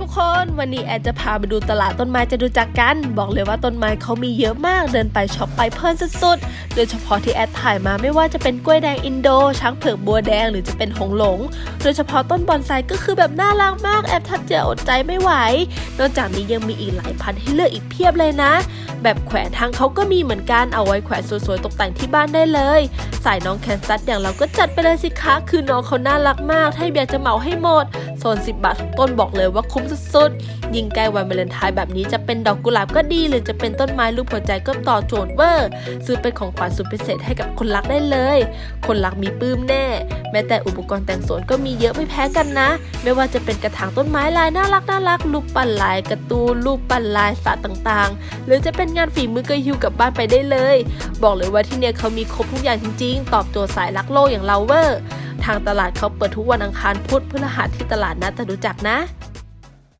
ทุกคนวันนี้แอดจะพาไปดูตลาดต้นไม้จะดูจักกัน บอกเลยว่าต้นไม้เขามีเยอะมากเดินไปช็อปไปเพลินสุดๆ โดยเฉพาะที่แอดถ่ายมาไม่ว่าจะเป็นกล้วยแดงอินโดช้างเผือกบัวแดงหรือจะเป็นหงหลง โดยเฉพาะต้นบอนไซก็คือแบบน่ารักมากแอดทัดเจออดใจไม่ไหว นอกจากนี้ยังมีอีกหลายพันธุ์ให้เลือกอีกเพียบเลยนะ แบบแขวนทางเขาก็มีเหมือนกันเอาไว้แขวนสวยๆตกแต่งที่บ้านได้เลยสายน้องแคนซัสอย่างเราก็จัดไปเลยสิคะคือน้องเขาน่ารักมากถ้าอยากจะเหมาให้หมด ซน 10 บาททุกต้นบอกเลยว่าคุ้มสุดๆ ยิ่งใกล้วันวาเลนไทน์แบบนี้จะเป็นดอกกุหลาบก็ดี หรือจะเป็นต้นไม้รูปหัวใจก็ต่อโจทย์เวอร์ซื้อเป็นของขวัญสุดพิเศษให้กับคนรักได้เลย คนรักมีปลื้มแน่ แม้แต่อุปกรณ์แต่งสวนก็มีเยอะไม่แพ้กันนะ ไม่ว่าจะเป็นกระถางต้นไม้ลายน่ารักน่ารักรูปปั้นลายการ์ตูนรูปปั้นลายสัตว์ต่างๆ หรือจะเป็นงานฝีมือก็ฮิวกลับบ้านไปได้เลย บอกเลยว่าที่เนี่ยเขามีครบทุกอย่างจริงๆ ตอบโจทย์สายรักโลกอย่างเราเวอร์ ทางตลาดเขาเปิดทุกวันอังคารพุธพฤหัสที่ตลาดนัดจตุจักรนะ